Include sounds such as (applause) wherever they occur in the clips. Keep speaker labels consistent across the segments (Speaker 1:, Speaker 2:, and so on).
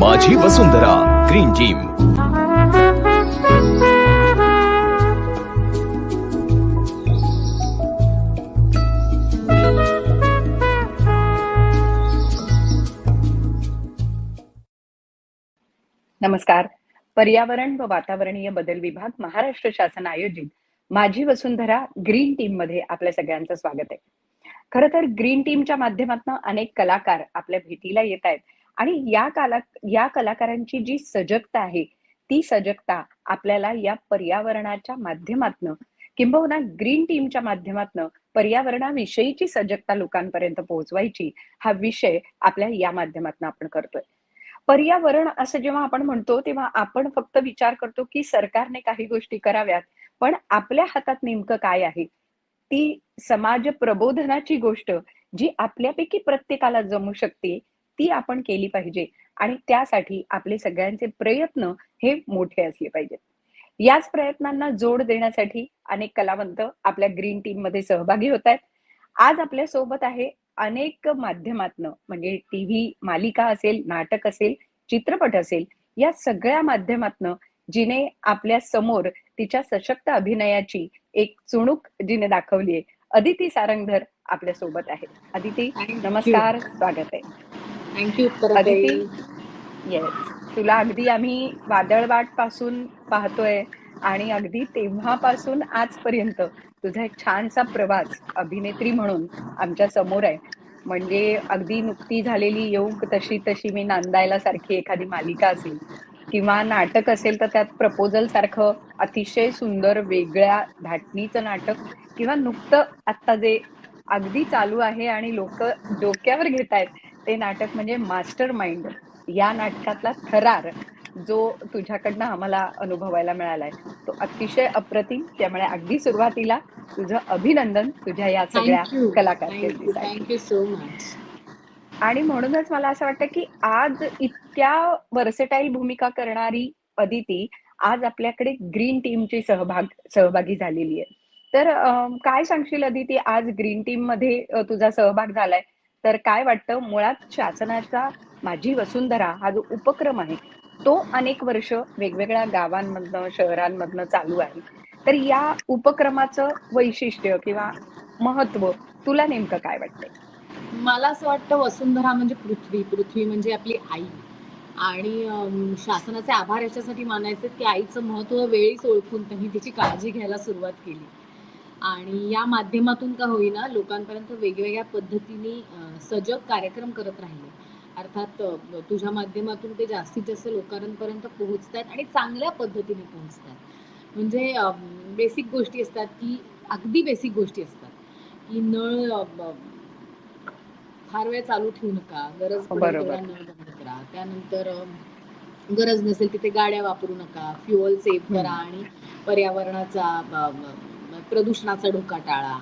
Speaker 1: माझी वसुंधरा green team.
Speaker 2: नमस्कार. पर्यावरण व वातावरणीय बदल विभाग महाराष्ट्र शासन आयोजित माझी वसुंधरा ग्रीन टीममध्ये आपल्या सगळ्यांचं स्वागत आहे. खर तर ग्रीन टीमच्या माध्यमातून अनेक कलाकार आपल्या भेटीला येत आहेत आणि या काला या कलाकारांची जी सजगता आहे ती सजगता आपल्याला या पर्यावरणाच्या माध्यमातनं किंबहुना ग्रीन टीमच्या माध्यमातनं पर्यावरणाविषयीची सजगता लोकांपर्यंत पोहोचवायची हा विषय आपल्या या माध्यमातून आपण करतोय. पर्यावरण असं जेव्हा आपण म्हणतो तेव्हा आपण फक्त विचार करतो की सरकारने काही गोष्टी कराव्यात. पण आपल्या हातात नेमकं काय आहे? ती समाज प्रबोधनाची गोष्ट जी आपल्यापैकी प्रत्येकाला जमू शकते ती आपण केली पाहिजे. आणि त्यासाठी आपले सगळ्यांचे प्रयत्न हे मोठे असले पाहिजेत. याच प्रयत्नांना जोड देण्यासाठी अनेक कलावंत आपल्या ग्रीन टीममध्ये सहभागी होत आहेत आज आपल्यासोबत आहे अनेक माध्यमातनं म्हणजे टीव्ही मालिका असेल नाटक असेल चित्रपट असेल या सगळ्या माध्यमातनं जिने आपल्यासमोर तिच्या सशक्त अभिनयाची एक चुणूक जिने दाखवली आहे. अदिती सारंगधर आपल्यासोबत आहे. अदिती. नमस्कार स्वागत आहे.
Speaker 3: थँक्यू
Speaker 2: अदिती येस तुला अगदी आम्ही वादळवाटपासून पाहतोय आणि अगदी तेव्हापासून आजपर्यंत तुझा एक छानसा प्रवास अभिनेत्री म्हणून आमच्यासमोर आहे. म्हणजे अगदी नुकती झालेली येऊ तशी तशी मी नांदायला सारखी एखादी मालिका असेल किंवा नाटक असेल तर त्यात प्रपोजल सारखं अतिशय सुंदर वेगळ्या धाटणीचं नाटक किंवा नुकतं आत्ता जे अगदी चालू आहे आणि लोक डोक्यावर घेत आहेत ते नाटक म्हणजे मास्टर माइंड या नाटकातला थरार. जो तुझ्याकडनं आम्हाला अनुभवायला मिळालाय तो अतिशय अप्रतिम. त्यामुळे अगदी सुरुवातीला तुझं अभिनंदन तुझ्या या सगळ्या
Speaker 3: थँक्यू सो मच
Speaker 2: आणि म्हणूनच मला असं वाटतं की आज इतक्या वर्सेटाईल भूमिका करणारी अदिती आज आपल्याकडे ग्रीन टीमची सहभाग सहभागी झालेली आहे. तर काय सांगशील अदिती आज ग्रीन टीममध्ये तुझा सहभाग झालाय. तर काय वाटतं मुळात शासनाचा माझी वसुंधरा हा जो उपक्रम आहे तो अनेक वर्ष वेगवेगळ्या गावांमधनं शहरांमधनं चालू आहे. तर या उपक्रमाचं वैशिष्ट्य किंवा महत्त्व तुला नेमकं काय वाटतं
Speaker 3: मला असं वाटतं वसुंधरा म्हणजे पृथ्वी. पृथ्वी म्हणजे आपली आई. आणि शासनाचे आभार याच्यासाठी मानायचे की आईचं महत्त्व वेळीच ओळखून त्यांनी तिची काळजी घ्यायला सुरुवात केली. आणि या माध्यमातून का होईना लोकांपर्यंत वेगवेगळ्या पद्धतीने सजग कार्यक्रम करत राहिले. अर्थात तुझ्या माध्यमातून ते जास्तीत जास्त लोकांपर्यंत पोहोचत आहेत आणि चांगल्या पद्धतीने पोहोचत आहेत म्हणजे बेसिक गोष्टी असतात की अगदी बेसिक गोष्टी असतात की नळ फार वेळ चालू ठेवू नका गरज पडेल नळ बंद करा. त्यानंतर गरज नसेल तिथे गाड्या वापरू नका फ्युअल सेव्ह करा आणि पर्यावरणाचा प्रदूषणाचा धोका टाळा.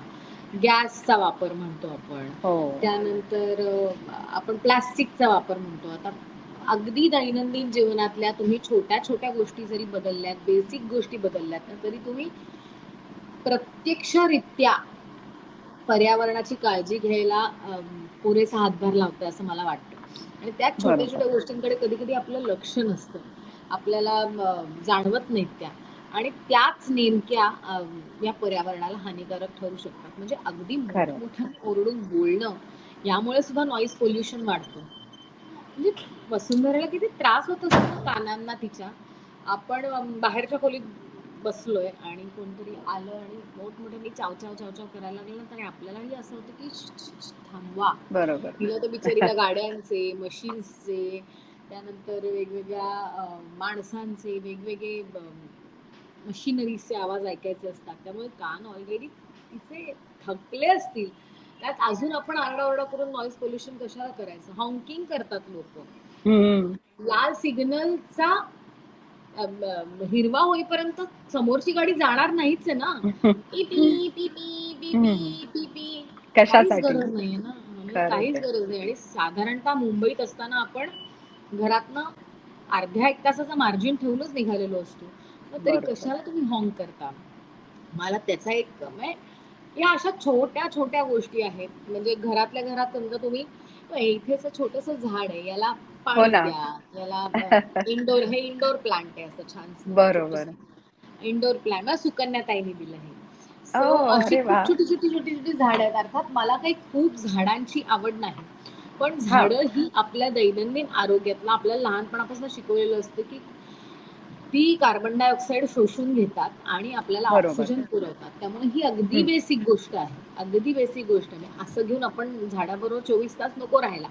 Speaker 3: गॅसचा वापर म्हणतो आपण.
Speaker 2: हो.
Speaker 3: त्यानंतर आपण प्लास्टिकचा वापर म्हणतो. आता अगदी दैनंदिन जीवनातल्या तुम्ही छोट्या छोट्या गोष्टी जरी बदलल्यात बेसिक गोष्टी बदलल्यात ना तरी तुम्ही प्रत्यक्षरित्या पर्यावरणाची काळजी घ्यायला पुरेसा हातभार लावतोय असं मला वाटतं. आणि त्या छोट्या. छोट्या गोष्टींकडे कधी कधी आपलं लक्ष नसतं. आपल्याला जाणवत नाहीत त्या. आणि त्याच नेमक्या या पर्यावरणाला हानिकारक ठरू शकतात. म्हणजे अगदी. मोठमोठ्याने ओरडून बोलणं यामुळे सुद्धा नॉईज पोल्युशन वाढतं. म्हणजे वसुंधरेला किती त्रास होत असतो कानांना तिच्या. आपण बाहेरच्या खोलीत बसलोय आणि कोणतरी आलं आणि मोठमोठ्याने चाव चाव चाव चाव करायला लागलं तर आपल्यालाही असं होतं की थांबवा.
Speaker 2: बरोबर.
Speaker 3: तिला तर बिचारीला गाड्यांचे मशीन्सचे त्यानंतर वेगवेगळ्या माणसांचे वेगवेगळे मशिनरीचे आवाज ऐकायचे असतात. त्यामुळे कान ऑलरेडी तिचे थकले असतील. त्यात अजून आपण आरडाओरडा करून नॉईज पोल्युशन कशाला करायचं? हॉंकिंग करतात लोक. लाल सिग्नलचा हिरवा होईपर्यंत समोरची गाडी जाणार नाहीच आहे ना. (laughs) काहीच गरज नाही ना. म्हणजे काहीच गरज नाही. आणि साधारणतः मुंबईत असताना आपण घरातनं अर्ध्या एक तासाचं मार्जिन ठेवूनच निघालेलो असतो. मग तरी. कशाला तुम्ही हॉंग करता मला त्याचा एक म्हणजे या अशा छोट्या छोट्या गोष्टी आहेत म्हणजे घरातल्या घरात समजा तुम्ही "अ, इथे असं छोटस झाड आहे याला
Speaker 2: हो
Speaker 3: पाणी
Speaker 2: ना.
Speaker 3: द्या याला इंडोर हे इंडोर प्लांट आहे असं छान
Speaker 2: बरोबर.
Speaker 3: इंडोर प्लांट मला सुकन्या ताईने दिलं हे! अशी खूप! छोटी छोटी छोटी छोटी झाड आहेत अर्थात मला काही खूप झाडांची आवड नाही पण
Speaker 2: हां.
Speaker 3: झाडं ही आपल्या दैनंदिन आरोग्यातला आपल्याला लहानपणापासून शिकवलेलं असतं की ती कार्बन डायऑक्साईड शोषून घेतात आणि आपल्याला. ऑक्सिजन पुरवतात त्यामुळे ही अगदी. बेसिक गोष्ट आहे अगदी बेसिक गोष्ट आहे असं घेऊन आपण झाडाबरोबर चोवीस तास नको राहायला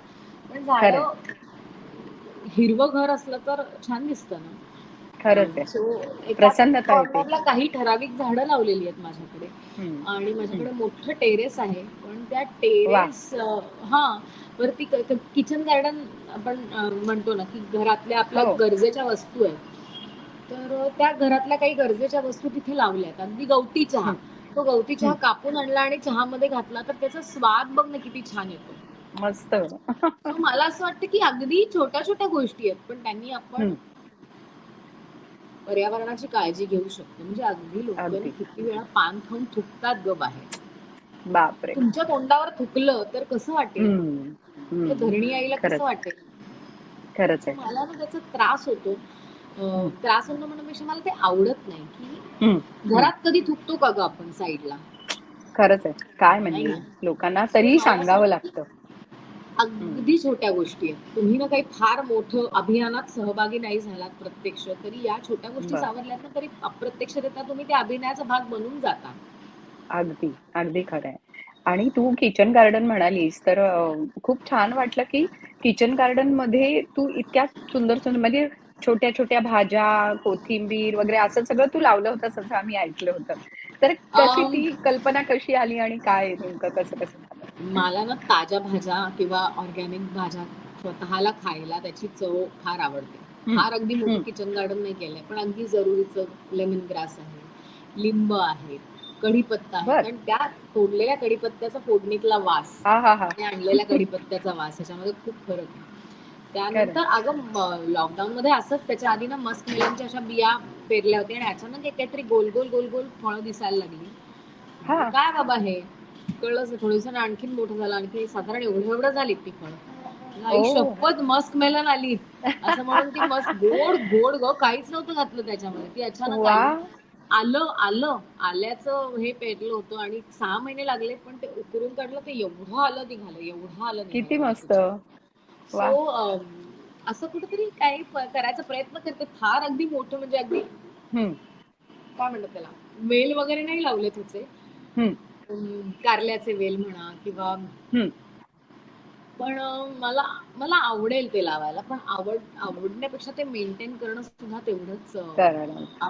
Speaker 3: पण. झाड हिरवं घर असलं तर छान दिसतं ना. कॉर्नरला काही ठराविक झाडं लावलेली आहेत माझ्याकडे. आणि. माझ्याकडे मोठं टेरेस आहे पण त्या! टेरेस हा वरती किचन गार्डन आपण म्हणतो ना की घरातल्या आपल्या
Speaker 2: हो.
Speaker 3: गरजेच्या वस्तू आहेत तर त्या घरातल्या काही गरजेच्या वस्तू तिथे लावल्या आहेत अगदी गवती चहा. तो गवती चहा. कापून आणला आणि चहामध्ये घातला तर त्याचा स्वाद बघ ना किती छान येतो
Speaker 2: मस्त.
Speaker 3: मला असं वाटतं की अगदी छोट्या छोट्या गोष्टी आहेत पण त्यांनी आपण. पर्यावरणाची काळजी घेऊ शकतो म्हणजे अगदी लोक
Speaker 2: अगदी.
Speaker 3: किती वेळा पान खाऊन थुकतात ग बाहेर
Speaker 2: बापरे!
Speaker 3: तुमच्या तोंडावर थुकलं तर कसं वाटेल. धरणी आईला. कसं वाटेल
Speaker 2: खरंच.
Speaker 3: मला ना त्याचा त्रास होतो. त्रास होणं म्हणण्यापेक्षा मला ते आवडत नाही की. घरात कधी थुकतो का ग आपण साईडला
Speaker 2: खरंच आहे. काय म्हणजे. लोकांना
Speaker 3: असं
Speaker 2: सांगावं लागतं.
Speaker 3: अगदी छोट्या गोष्टी आहेत तुम्ही ना काही फार मोठं अभियानात सहभागी नाही झालात प्रत्यक्ष तरी या छोट्या गोष्टी. सावरल्यात ना तरी अप्रत्यक्षरित्या तुम्ही त्या अभिनयाचा भाग बनून जाता
Speaker 2: अगदी, अगदी खरं आहे. आणि तू किचन गार्डन म्हणालीस तर खूप छान वाटलं की किचन गार्डनमध्ये तू इतक्या सुंदर सुंदर म्हणजे छोट्या-छोट्या भाज्या, कोथिंबीर वगैरे असं सगळं तू लावलं होतंस असं आम्ही ऐकलं होतं. तर कशी ती कल्पना कशी आली आणि काय नेमकं कसं-कसं झालं?
Speaker 3: मला ना ताज्या भाज्या किंवा ऑर्गॅनिक भाज्या स्वतःला खायला त्याची चव फार आवडते. फार अगदी मोठं. किचन गार्डन नाही केलंय पण अगदी जरुरीचं लेमन ग्रास आहे लिंब आहे कढीपत्ता आहे. कारण त्या तोडलेल्या कढीपत्त्याचा फोडणीतला वास! आणि आणलेल्या कढीपत्त्याचा वास ह्याच्यामध्ये खूप फरक आहे त्यानंतर अगं लॉकडाऊन मध्ये असंच त्याच्या आधी ना मस्क मेलनच्या अशा बिया पेरल्या होत्या आणि अचानक एक काहीतरी गोल गोल गोल गोल फळं दिसायला लागली.
Speaker 2: हां.
Speaker 3: काय बाबा हे? कळलंच थोड्या दिवसांनी आणखीन मोठं झालं आणखी साधारण एवढं एवढं झाली ती फळं! शपथ मस्क मेलन आली. असं म्हणून ती मस्त गोड गोड ग काहीच नव्हतं घातलं त्याच्यामध्ये. ती अचानक! आली. आलं आलं. आल्याचं हे पेरलं होतं आणि सहा महिने लागले पण ते उकरून काढलं ते एवढं आलं निघालं एवढं आलं
Speaker 2: किती मस्त.
Speaker 3: सो असं कुठेतरी काही करायचा प्रयत्न करते फार अगदी मोठं म्हणजे अगदी. काय म्हणतात त्याला वेल वगैरे नाही लावले. अम, कारल्याचे वेल म्हणा किंवा. पण मला मला आवडेल ते लावायला पण आवड आवडण्यापेक्षा ते मेंटेन करणं सुद्धा तेवढंच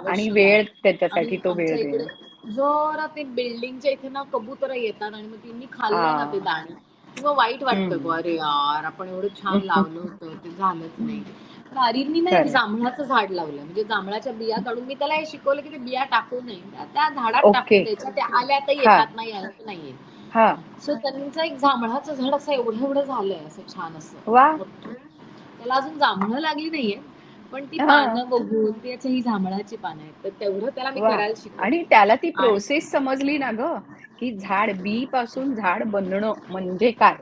Speaker 2: आणि वेळ. त्याच्यासाठी तो वेळ.
Speaker 3: जरा ते बिल्डिंगच्या इथे ना कबूतर येतात आणि मग त्यांनी खाल्लं ना ते. दाणे किंवा वाईट वाटतं. गो अरे यार आपण एवढं छान (laughs) लावलं होतं ते झालंच नाही अरिननी ना एक. जांभळाचं झाड लावलं म्हणजे जांभळाच्या बिया काढून मी त्याला हे शिकवलं की ते बिया टाकू नये त्या- झाडात
Speaker 2: ओके.
Speaker 3: टाकून द्यायच्या त्या आल्या तर. येतात नाही तर नाहीये
Speaker 2: हां.
Speaker 3: सो त्यांचं एक जांभळाचं झाड असं एवढं एवढं झालंय असं छान असं. त्याला अजून जांभळं लागली नाहीये पण ती. पानं बघून त्याची ही जांभळाची पानं आहेत तर तेवढं त्याला मी! करायला शिकवलं
Speaker 2: आणि त्याला ती प्रोसेस समजली ना गं, की झाड बी पासून झाड बनणं म्हणजे काय?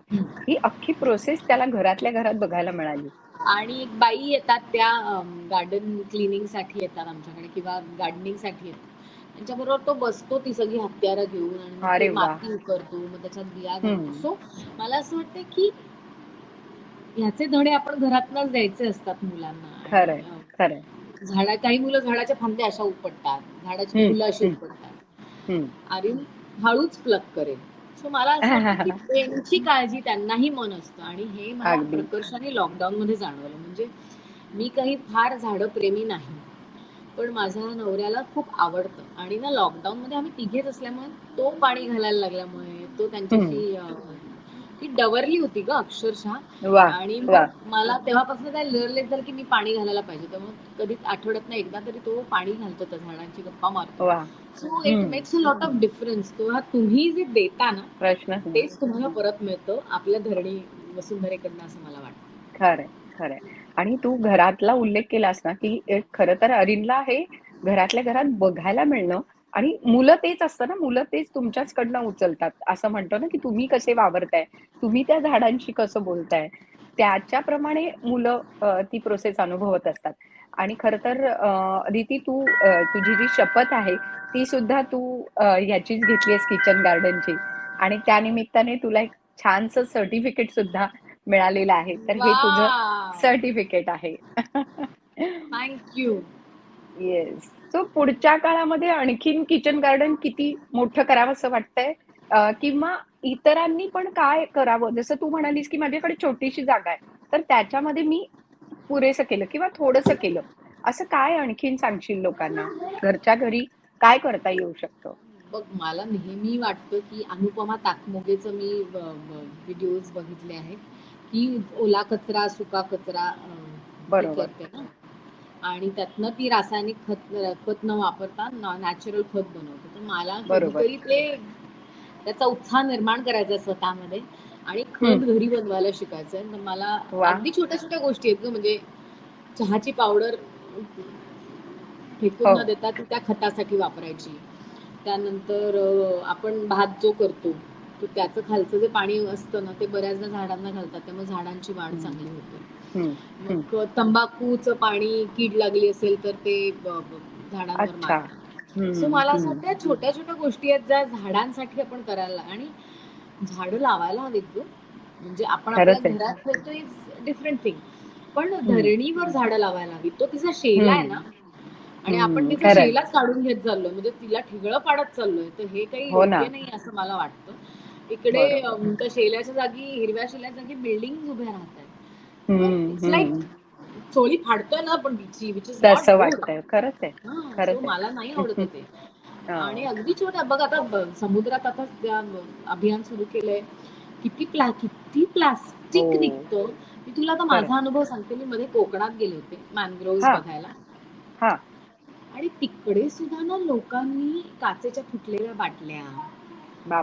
Speaker 2: ही अख्खी प्रोसेस त्याला घरातल्या घरात बघायला मिळाली.
Speaker 3: आणि एक बाई येतात त्या गार्डन क्लिनिंगसाठी येतात आमच्याकडे किंवा गार्डनिंगसाठी येतात त्यांच्याबरोबर तो बसतो ती सगळी हत्यारं घेऊन आणि ते! माती उकरतो मग त्याच्यात बिया. घालतो सो मला असं वाटतं की ह्याचे धडे आपण घरातनच द्यायचे असतात मुलांना
Speaker 2: खरंय, खरंय.
Speaker 3: झाडा काही मुलं झाडाच्या फांद्या अशा उपटतात झाडाची. फुलं अशी. उपटतात
Speaker 2: हं.
Speaker 3: आणि हळूच प्लग करेल सो मला (laughs) त्यांची काळजी त्यांनाही मन असतं आणि हे मला. प्रकर्षाने लॉकडाऊन मध्ये जाणवलं म्हणजे मी काही फार झाडं प्रेमी नाही पण माझ्या नवऱ्याला खूप आवडतं आणि ना लॉकडाऊन मध्ये आम्ही तिघेच असल्यामुळे तो पाणी घालायला लागल्यामुळे तो. त्यांच्याशी ती डवरली होती ग अक्षरशः! आणि मला तेव्हापासून काय लरलेच झालं की मी पाणी घालायला पाहिजे त्यामुळे कधी आठवड्यात एकदा तरी तो पाणी घालतो त्या झाडांची गप्पा मारतो! So it. Makes a lot of difference तेव्हा तुम्ही जे देता ना
Speaker 2: प्रश्नच नाही.
Speaker 3: तेच तुम्हाला परत मिळतं आपल्या धरणी वसुंधरेकडनं असं मला वाटतं
Speaker 2: खरंय, खरंय. आणि तू घरातला उल्लेख केलास ना, की खरं तर अरिनला हे घरातल्या घरात बघायला मिळणं आणि मुलं तेच असतं ना मुलं तेच तुमच्याचकडनं उचलतात. असं म्हणतो ना की तुम्ही कसे वावरताय? तुम्ही त्या झाडांशी कसं बोलताय? त्याच्याप्रमाणे मुलं ती प्रोसेस अनुभवत असतात. आणि खरं तर अदिती तू तुझी जी शपथ आहे ती सुद्धा तू याचीच घेतलीयस किचन गार्डनची. आणि त्यानिमित्ताने तुला एक छानसं सर्टिफिकेट सुद्धा मिळालेलं आहे. तर हे तुझं सर्टिफिकेट आहे. (laughs)
Speaker 3: थँक्यू
Speaker 2: येस सो पुढच्या काळामध्ये आणखीन किचन गार्डन किती मोठं करावं असं वाटतंय? किंवा इतरांनी पण काय करावं? जसं तू म्हणालीस की माझ्याकडे छोटीशी जागा आहे तर त्याच्यामध्ये मी पुरेसं केलं किंवा थोडंसं केलं. असं काय आणखीन सांगशील लोकांना? घरच्या घरी काय करता येऊ शकतं?
Speaker 3: बघ मला नेहमी वाटतं की अनुपमा ताकमोगेचं मी व्हिडिओज बघितले आहेत. की ओला कचरा सुका कचरा
Speaker 2: बरोबर.
Speaker 3: आणि त्यातनं ती रासायनिक खत खत न वापरता नॅचरल खत बनवते तर मला. कधीतरी ते त्याचा उत्साह निर्माण करायचा स्वतःमध्ये आणि खत. घरी बनवायला शिकायचंय तर मला. अगदी छोट्या छोट्या गोष्टी आहेत ग म्हणजे चहाची पावडर फेकून
Speaker 2: हो.
Speaker 3: न देता ती त्या खतासाठी वापरायची त्यानंतर आपण भात जो करतो तो त्याचं खालचं जे पाणी असतं ना ते बऱ्याचदा झाडांना घालतात त्यामुळे झाडांची वाढ. चांगली होते. मग तंबाखूचं पाणी कीड लागली असेल तर ते झाडांवर मारतात. सो मला असं. वाटतं छोट्या छोट्या गोष्टी आहेत ज्या झाडांसाठी आपण करायला आणि झाडं लावायला हवीत म्हणजे आपण आपल्या. घरात ठेवतो इज डिफरंट थिंग पण धरणीवर झाडं लावायला हवी तो तिचा शेला आहे ना आणि आपण. तिचा. शेलाच काढून घेत चाललोय म्हणजे तिला ठिगळं पाडत चाललोय तर हे काही
Speaker 2: हो.
Speaker 3: योग्य नाही असं मला वाटतं इकडे त्या शेल्याच्या जागी हिरव्या शेल्याच्या जागी बिल्डिंग उभ्या राहत आहेत
Speaker 2: हम्म.
Speaker 3: It's like. चोळी फाडतोय ना
Speaker 2: तसं वाटतंय खरंच आहे खरंच आहे
Speaker 3: मला नाही आवडत ते. (laughs) आणि अगदी छोट्या बघ आता समुद्रात आता अभियान सुरू केलंय किती प्ला किती प्लास्टिक
Speaker 2: हो.
Speaker 3: निघतं मी तुला आता. माझा अनुभव सांगते मी मध्ये कोकणात गेले होते मॅनग्रोव्ह. बघायला आणि तिकडे सुद्धा ना लोकांनी काचेच्या फुटलेल्या बाटल्या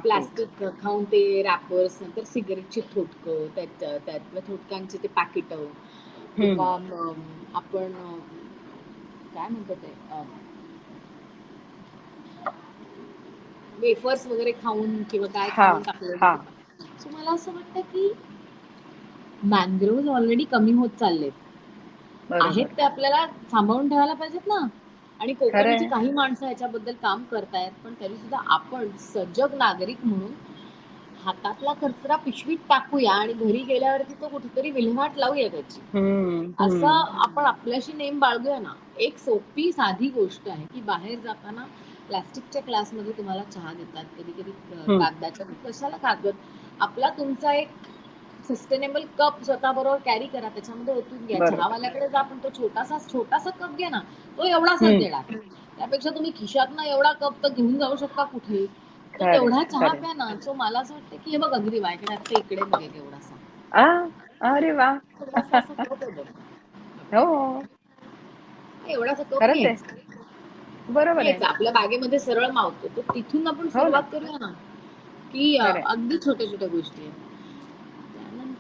Speaker 3: प्लास्टिक खाऊन ते रॅपर्स नंतर सिगरेटची थोटकं त्यात त्यातल्या थोटकांचे ते पाकिट. किंवा आपण काय म्हणतो ते वेफर्स वगैरे खाऊन किंवा काय खाऊन टाकलं. सो मला असं वाटतं की मॅनग्रोव्ह ऑलरेडी कमी होत चाललेत. आहेत ते आपल्याला सांभाळून ठेवायला पाहिजेत ना. आणि कोकणची. काही माणसं याच्याबद्दल काम करतायत पण तरी सुद्धा आपण सजग नागरिक म्हणून हातातला कचरा पिशवीत टाकूया आणि घरी गेल्यावरती तो कुठेतरी विल्हेवाट लावूया त्याची असं. आपण आपल्याशी नेम बाळगूया ना एक सोपी साधी गोष्ट आहे की बाहेर जाताना प्लास्टिकच्या ग्लासमध्ये तुम्हाला चहा देतात कधी कधी. कागदाच्या कशाला कागद आपला तुमचा एक सस्टेनेबल कप स्वतः बरोबर कॅरी करा त्याच्यामध्ये ओतून घ्या. चहावाल्याकडे जा पण तो छोटासा छोटासा कप घ्या ना तो एवढासाच
Speaker 2: हम्म.
Speaker 3: देणार. त्यापेक्षा तुम्ही खिशातनं एवढा कप तर घेऊन जाऊ शकता कुठे? तर तेवढा चहा. प्या ना. सो मला असं वाटतं की हे बघ अगदी माझ्याकडे आता इकडे बघ एवढासा
Speaker 2: अरे वा. हो.
Speaker 3: एवढासा कप
Speaker 2: बरोबर आहे.
Speaker 3: आपल्या बागेमध्ये सरळ मावतो. तर तिथून आपण
Speaker 2: हो.
Speaker 3: सुरुवात करूया ना की. अगदी छोट्या छोट्या गोष्टी आहेत.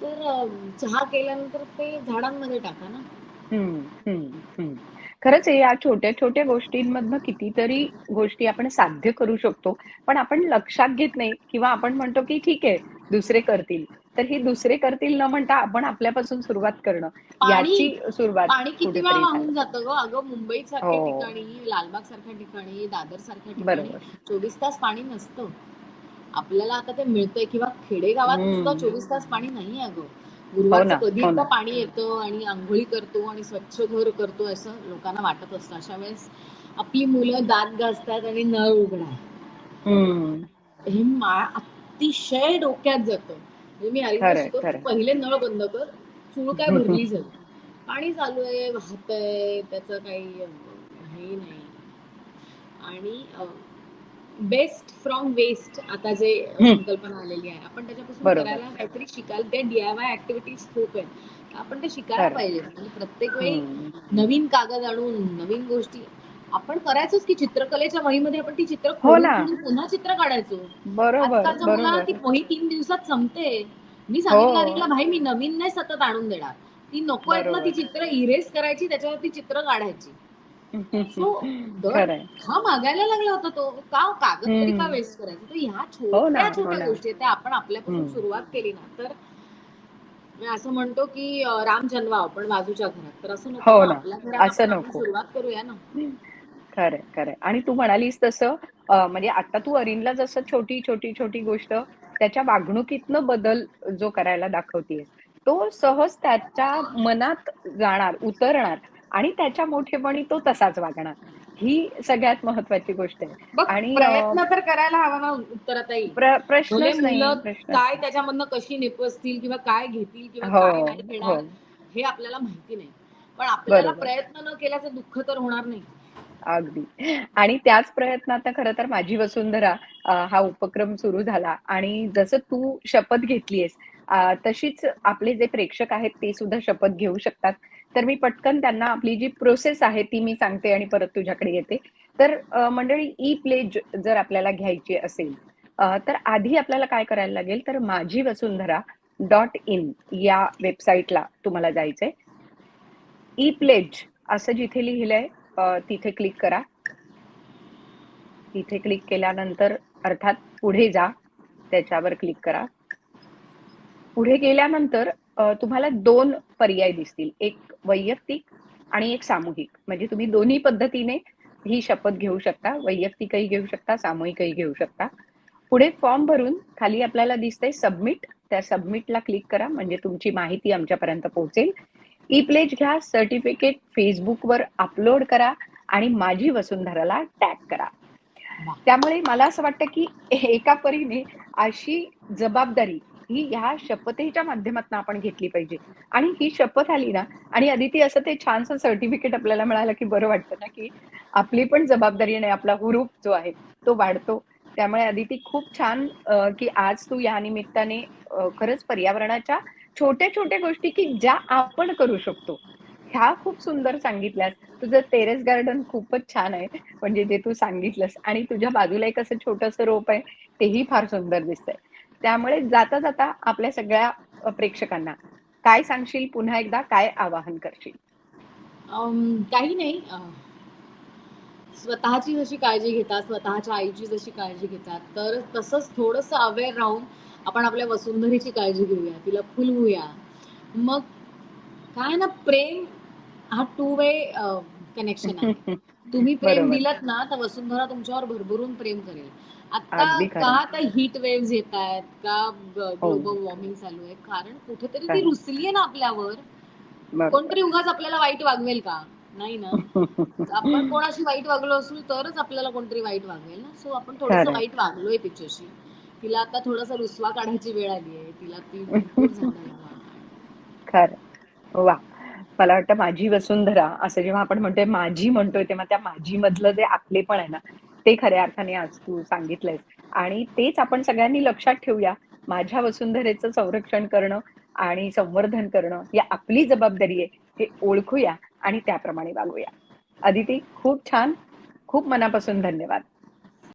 Speaker 3: अ, चहा केल्यानंतर ते झाडांमध्ये टाका ना.
Speaker 2: हम्म, हम्म, हम्म. खरंच या छोट्या छोट्या गोष्टींमधनं कितीतरी गोष्टी आपण साध्य करू शकतो पण आपण लक्षात घेत नाही किंवा आपण म्हणतो की ठीक आहे दुसरे करतील. तर ही दुसरे करतील न म्हणता आपण आपल्यापासून सुरुवात करणं. याची सुरुवात
Speaker 3: पाणी किती वेळा वाहून जातं ग. अगं मुंबईत सारख्या
Speaker 2: हो.
Speaker 3: ठिकाणी लालबाग सारख्या ठिकाणी दादर सारख्या ठिकाणी चोवीस तास पाणी नसतं. आपल्याला आता ते मिळतंय किंवा खेडेगावात. सुद्धा चोवीस तास पाणी नाही अगं
Speaker 2: हो
Speaker 3: गुरुवारचं कधी
Speaker 2: हो
Speaker 3: एकदा
Speaker 2: ना.
Speaker 3: पाणी येतं आणि आंघोळी करतो आणि स्वच्छ घर करतो असं लोकांना वाटत असतं अशा वेळेस आपली मुलं दात घासतात आणि नळ उघडा. हे मा अतिशय डोक्यात जातं म्हणजे मी
Speaker 2: खरंय.
Speaker 3: पहिले नळ बंद कर चूळ काय भरली जाईल पाणी चालू आहे वाहतंय त्याचं काही हे नाही आणि बेस्ट फ्रॉम वेस्ट आता जे. संकल्पना आलेली आहे आपण त्याच्यापासून. करायला काहीतरी शिकायला त्या डीआयवाय ऍक्टिव्हिटीज खूप आहेत आपण ते शिकायला. पाहिजे म्हणजे प्रत्येक वेळी. नवीन कागद आणून नवीन गोष्टी आपण करायचोच की चित्रकलेच्या वहीमध्ये आपण ती चित्र
Speaker 2: हो
Speaker 3: पुन्हा चित्र काढायचो
Speaker 2: बरोबर
Speaker 3: आजकालच्या मुलांना ती वही तीन दिवसात संपते मी
Speaker 2: हो.
Speaker 3: सांगितलं भाई मी नवीन नाही सतत आणून देणार ती नको आहेत ना. ती चित्र इरेज करायची त्याच्यावरती चित्र काढायची (laughs) दर हा मागायला लागला होता तो का कागद तरी का. वेस्ट करायचं तर ह्या
Speaker 2: हो
Speaker 3: छोट्या
Speaker 2: हो
Speaker 3: छोट्या
Speaker 2: ना.
Speaker 3: गोष्टी आहेत त्या आपण आपल्यापासून. सुरुवात केली ना तर मी असं म्हणतो की राम जन्माव पण बाजूच्या घरात तर असं नको
Speaker 2: हो.
Speaker 3: आपल्या घरात
Speaker 2: असं
Speaker 3: आपण आपली
Speaker 2: नको.
Speaker 3: सुरुवात करूया ना
Speaker 2: खरंय खरंय आणि तू म्हणालीस तसं म्हणजे आता तू अरिनला जसं छोटी छोटी छोटी गोष्ट त्याच्या वागणुकीतनं बदल जो करायला दाखवतेस तो सहज त्याच्या मनात जाणार उतरणार आणि त्याच्या मोठेपणी तो तसाच वागणार. ही सगळ्यात महत्वाची गोष्ट आहे. आणि
Speaker 3: प्रयत्न तर करायला हवा ना उत्तरातही
Speaker 2: प्र-
Speaker 3: भले
Speaker 2: प्रश्नच नाही
Speaker 3: काय. त्याच्यामधनं कशी निपजतील किंवा काय घेतील किंवा
Speaker 2: हो
Speaker 3: काय
Speaker 2: हो
Speaker 3: घेणार हे. आपल्याला माहिती नाही. पण आपल्याला प्रयत्न न केल्याचं दुःख तर होणार नाही.
Speaker 2: अगदी. आणि त्याच प्रयत्नात खरं तर माझी वसुंधरा हा उपक्रम सुरू झाला. आणि जसं तू शपथ घेतलीयस तशीच आपले जे प्रेक्षक आहेत ते सुद्धा शपथ घेऊ शकतात. तर मी पटकन त्यांना आपली जी प्रोसेस आहे ती मी सांगते आणि परत तुझ्याकडे येते. तर मंडळी ई प्लेज जर आपल्याला घ्यायची असेल तर आधी आपल्याला काय करायला लागेल? तर माझी वसुंधरा डॉट इन या वेबसाईटला तुम्हाला जायचंय. ई प्लेज असं जिथे लिहिलंय तिथे क्लिक करा. तिथे क्लिक केल्यानंतर अर्थात पुढे जा त्याच्यावर क्लिक करा. पुढे गेल्यानंतर तुम्हाला दोन पर्याय दिसतील. एक वैयक्तिक आणि एक सामूहिक. म्हणजे तुम्ही दोन्ही पद्धतीने ही शपथ घेऊ शकता. वैयक्तिकही घेऊ शकता सामूहिकही घेऊ शकता. पुढे फॉर्म भरून खाली आपल्याला दिसतंय सबमिट. त्या सबमिटला क्लिक करा. म्हणजे तुमची माहिती आमच्यापर्यंत पोहोचेल. ई प्लेज घ्या. सर्टिफिकेट फेसबुकवर अपलोड करा आणि माझी वसुंधराला टॅग करा. त्यामुळे मला असं वाटतं की एका परीने अशी जबाबदारी ही ह्या शपथेच्या माध्यमातून आपण घेतली पाहिजे. आणि ही शपथ आली ना आणि आदिती असं ते छानसं सर्टिफिकेट आपल्याला मिळालं की बरं वाटतं ना की आपली पण जबाबदारी नाही आपला हुरूप जो आहे तो वाढतो. त्यामुळे आदिती खूप छान की आज तू या निमित्ताने खरंच पर्यावरणाच्या छोट्या छोट्या गोष्टी की ज्या आपण करू शकतो ह्या खूप सुंदर सांगितल्यास. तुझं टेरेस गार्डन खूपच छान आहे म्हणजे जे तू सांगितलंस. आणि तुझ्या बाजूला एक असं छोटस रोप आहे तेही फार सुंदर दिसतंय. त्यामुळे जाता जाता आपल्या सगळ्या प्रेक्षकांना काय सांगशील पुन्हा एकदा काय आवाहन करशील?
Speaker 3: काही नाही. स्वतःची जशी काळजी घेतात स्वतःच्या आईची जशी काळजी घेतात तर तसंच थोडस अवेअर राहून आपण आपल्या वसुंधरेची काळजी घेऊया तिला फुलवूया मग काय ना प्रेम हा टू वे कनेक्शन आहे. (laughs) तुम्ही प्रेम. दिलत ना तर वसुंधरा तुमच्यावर भरभरून प्रेम करेल. आता. का तर हीट वेव्ह येत आहेत? का
Speaker 2: हो.
Speaker 3: ग्लोबल वॉर्मिंग चालू आहे? कारण कुठेतरी ती
Speaker 2: खरं.
Speaker 3: रुसलीये ना आपल्यावर. कोणतरी उगाच आपल्याला वाईट वागवेल का? नाही ना? (laughs) आपण कोणाशी वाईट वागलो असू तरच आपल्याला कोणतरी वाईट वागवेल ना? सो आपण थोडस. वाईट वागलोय तिच्याशी. तिला आता थोडासा रुसवा काढायची वेळ आली आहे. तिला ती
Speaker 2: वा. मला वाटतं माझी वसुंधरा असं जेव्हा आपण म्हणतोय माझी म्हणतोय तेव्हा त्या माझी मधलं जे आपलेपण आहे ना ते खऱ्या अर्थाने आज तू सांगितलंयस. आणि तेच आपण सगळ्यांनी लक्षात ठेवूया. माझ्या वसुंधरेचं संरक्षण करणं आणि संवर्धन करणं ही आपली जबाबदारी आहे हे ओळखूया आणि त्याप्रमाणे वागूया. अदिती खूप छान. खूप मनापासून धन्यवाद.